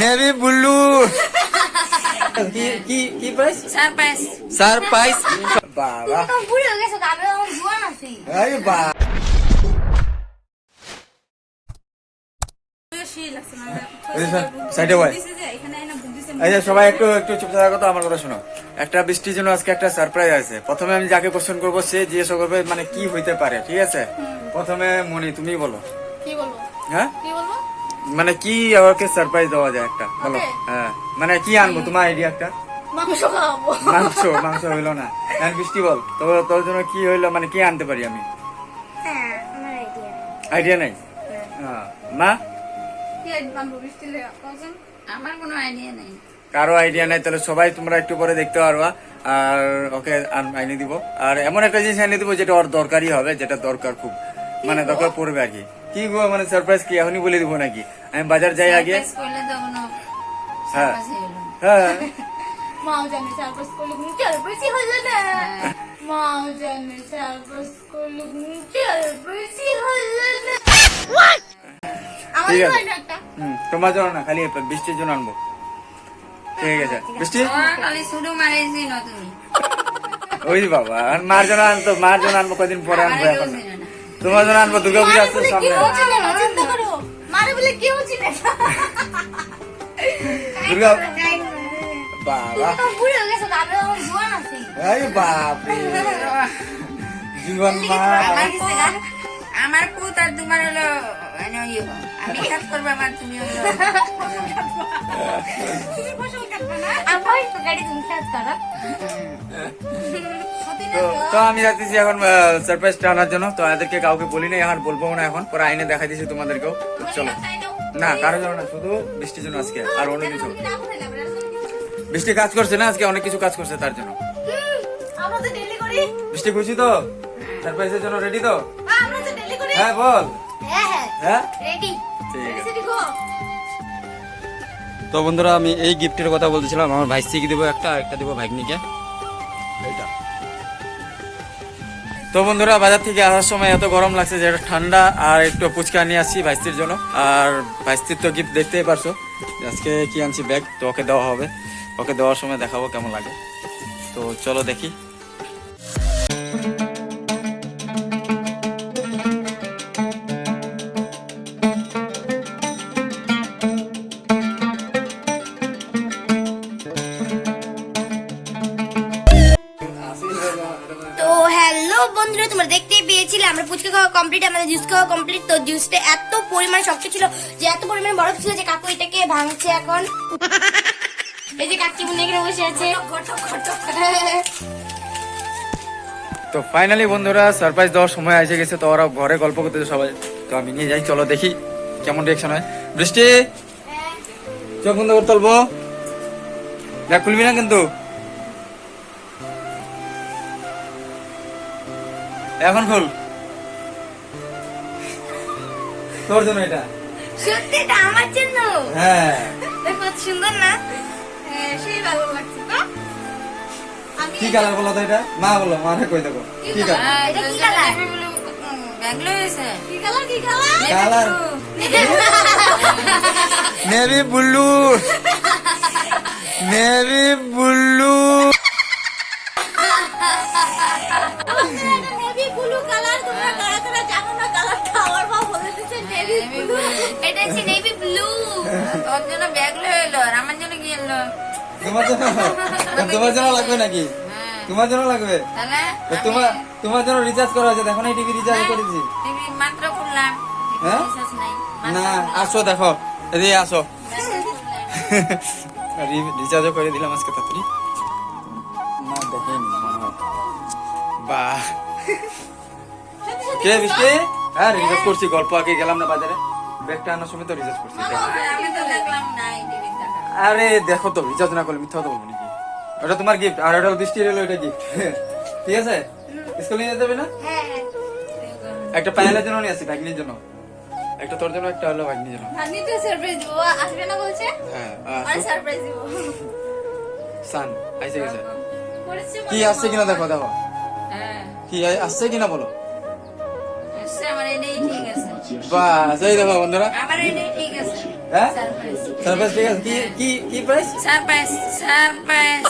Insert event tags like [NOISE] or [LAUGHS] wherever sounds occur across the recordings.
Navy blue কি কি price surprise surprise বাবা বুড়ি হয়ে গেছো আমি জোয়ান আছি আরে সবাই একটু একটু চুপ থাকার কথা আমার কথা শোনো। একটা বৃষ্টির জন্য আজকে একটা সারপ্রাইজ আছে। প্রথমে আমি যাকে কোশ্চেন করব সে জিজ্ঞেস করবে মানে কি হইতে পারে ঠিক আছে? প্রথমে মনি তুমি বলো। কি বলব হ্যাঁ? কি বলব মানে কি ওকে সারপ্রাইজ দেওয়া যায় একটা? বলো। হ্যাঁ। মানে কি আনব? তোমার আইডিয়া একটা? মাংস খাওয়াবো। মাংস মাংস হইল না। এখন বৃষ্টি বল। তো তোর জন্য কি হইল? মানে কি আনতে পারি আমি? হ্যাঁ আইডিয়া নাই? হ্যাঁ। মা? আমার কোনো আইডিয়া নাই। কারও আইডিয়া নাই তাহলে সবাই তোমরা একটু পরে দেখতে পারবা। আর ওকে আইনে দিব। আর এমন একটা জিনিস এনে দিব যেটা ওর দরকারই হবে যেটা দরকার খুব। মানে দরকার পড়বে আর কি। কি গো মানে সারপ্রাইজ কি? এখনই বলে দিব নাকি? আমি বাজার যাই আগে। হ্যাঁ। হ্যাঁ মাও জানে সারপ্রাইজ করলে তুমি চারপাশি হলো না মাও জানে সারপ্রাইজ করলে তুমি চারপাশি হলো না ঠিক আছে। তোমার জন্য না খালি বৃষ্টির জন্য আনব। ঠিক আছে। বৃষ্টি? খালি শুরু মারাইছি না তুমি। ওই বাবা আর মার জন্য আনতো মার জন্য আনব কদিন পরে আনব এখন। তোমার জন্য আনব দুর্গা পূজা আসছে সামনে। দুর্গা বাবা। হয়ে এই বাপরে। [LAUGHS] জীবন মা। আমার পুত আর তোমার হলো আমি কাজ করব আমার তুমি আমার তো গাড়ি তুমি কাজ করো তো তো আমি যাচ্ছি এখন সারপ্রাইজটা আনার জন্য। তো এদেরকে কাউকে বলি নাই এখন বলব না এখন। পরে আইনে দেখা দিয়েছি তোমাদেরকেও। চলো। না কারও জন্য না শুধু বৃষ্টির জন্য আজকে আর অন্য কিছু। বৃষ্টি কাজ করছে না আজকে অনেক কিছু কাজ করছে তার জন্য। আমরা তো ডেলি করি। বৃষ্টি খুশি তো? সারপ্রাইজের জন্য রেডি তো? আমরা তো ডেলি করি। হ্যাঁ বল। হ্যাঁ? রেডি ঠিক আছে। তো বন্ধুরা আমি এই গিফটের কথা বলছিলাম আমার ভাই কি দেবো একটা আর একটা দেবো ভাগ্নিকে। এইটা। তো বন্ধুরা বাজার থেকে আসার সময় এত গরম লাগছে যে এটা ঠান্ডা আর একটু ফুচকা নিয়ে আসছি ভাইস্তির জন্য। আর ভাইস্তির তো গিফট দেখতেই পারছ। আজকে কি আনছি ব্যাগ তো ওকে দেওয়া হবে। ওকে দেওয়ার সময় দেখাবো কেমন লাগে। তো চলো দেখি। ফুচকা খাওয়া কমপ্লিট আমাদের জুস খাওয়া কমপ্লিট তো জুসটা এত পরিমাণ শক্ত ছিল যে এত পরিমাণ বরফ ছিল যে কাকু এটাকে ভাঙছে এখন। এই যে কাকি মুনি এখানে বসে আছে। তো ফাইনালি বন্ধুরা সারপ্রাইজ দেওয়ার সময় এসে গেছে, তো ওরা ঘরে গল্প করতেছে সবাই। তো আমি নিয়ে যাই, চলো দেখি কেমন রিয়াকশন হয়। বৃষ্টি! চোখ বন্ধ করে তুলবো। দেখ, খুলবি না কিন্তু। এখন খুল। তোর জন্য এটা। সত্যি এটা আমার জন্য? হ্যাঁ। দেখো সুন্দর না? সেই ভালো লাগছে তো। কি কালার বলো তো এটা? মা বলো মা কই দেখো। কি কালার এটা কি কালার? কি কালার কি colour colour navy blue navy blue navy blue colour তোমরা কারা কারা জানো না? কালারটা আমার মা এটা হচ্ছে নেভি ব্লু তোর জন্য ব্যাগ এলো আর আমার জন্য কি এলো তোমার জন্য তোমার জন্য লাগবে নাকি? হ্যাঁ। তোমার জন্য লাগবে? তাহলে তো তোমার তোমার জন্য রিচার্জ করা হয়েছে। দেখো না টিভি রিচার্জ করেছি। মাত্র খুললাম। হ্যাঁ? না আসো দেখো। এদিকে আসো। [LAUGHS] রিচার্জও করে দিলাম আজকে তাড়াতাড়ি। না দেখেনি মনে হয়। বাহ। কে বৃষ্টি হ্যাঁ রিচার্জ করছি গল্প আগে গেলাম না বাজারে। ব্যাগটা আনার সময় তো রিচার্জ করছি। দেখ। আমি তো দেখলাম নাই টিভি দেখা আরে দেখো তো রিচার্জ না করলে মিথ্যা কথা বলব নাকি? ওটা তোমার গিফট আর ওটা বৃষ্টি এলো ওটা গিফট ঠিক আছে? স্কুলে নিয়ে যাবে না? হ্যাঁ হ্যাঁ। একটা পায়েলের জন্য নিয়ে আসি ভাগ্নির জন্য। একটা তোর জন্য একটা হলো ভাগ্নির জন্য। আমি তো সারপ্রাইজ দিব আসবে না বলছে? হ্যাঁ আর সারপ্রাইজ দিব। সান আইসে গেছে। কি আসছে কিনা দেখো দেখো। হ্যাঁ। কি আসছে কিনা বলো? বাস এই দেখো বন্ধুরা। আমার এটাই ঠিক আছে। হ্যাঁ? সারপ্রাইজ ঠিক আছে। কি কি কি প্রাইস সারপ্রাইজ সারপ্রাইজ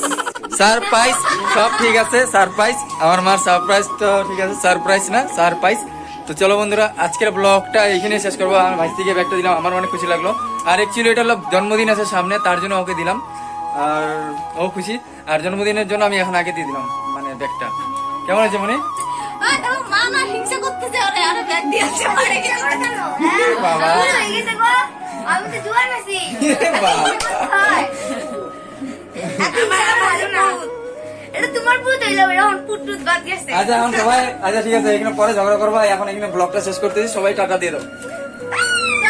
সারপ্রাইজ সব ঠিক আছে সারপ্রাইজ আমার মার সারপ্রাইজ তো ঠিক আছে সারপ্রাইজ না সারপ্রাইজ তো চলো বন্ধুরা আজকের ব্লগটা এখানে শেষ করব। আমার ভাই থেকে ব্যাগটা দিলাম আমার অনেক খুশি লাগল। আর অ্যাকচুয়ালি এটা হলো জন্মদিন আছে সামনে তার জন্য ওকে দিলাম। আর ও খুশি। আর জন্মদিনের জন্য আমি এখন আগে দিয়ে দিলাম মানে ব্যাগটা কেমন আছে মনে? মা না হিংসা করতেছে ওরে আরে ব্যাগ দিয়েছে মারে বাবা। গেছে গো আমি তো জুয়ার মেসি এটা তোমার পুত হইল এখন পুত টুত বাদ গেছে আচ্ছা এখন সবাই আচ্ছা ঠিক আছে এখানে পরে ঝগড়া করব এখন এখানে ব্লগটা শেষ করতেছি সবাই টাটা দিয়ে দাও।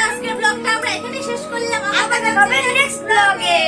আজকের ব্লগটা আমরা এখানে শেষ করলাম। আবার দেখা হবে নেক্সট ব্লগে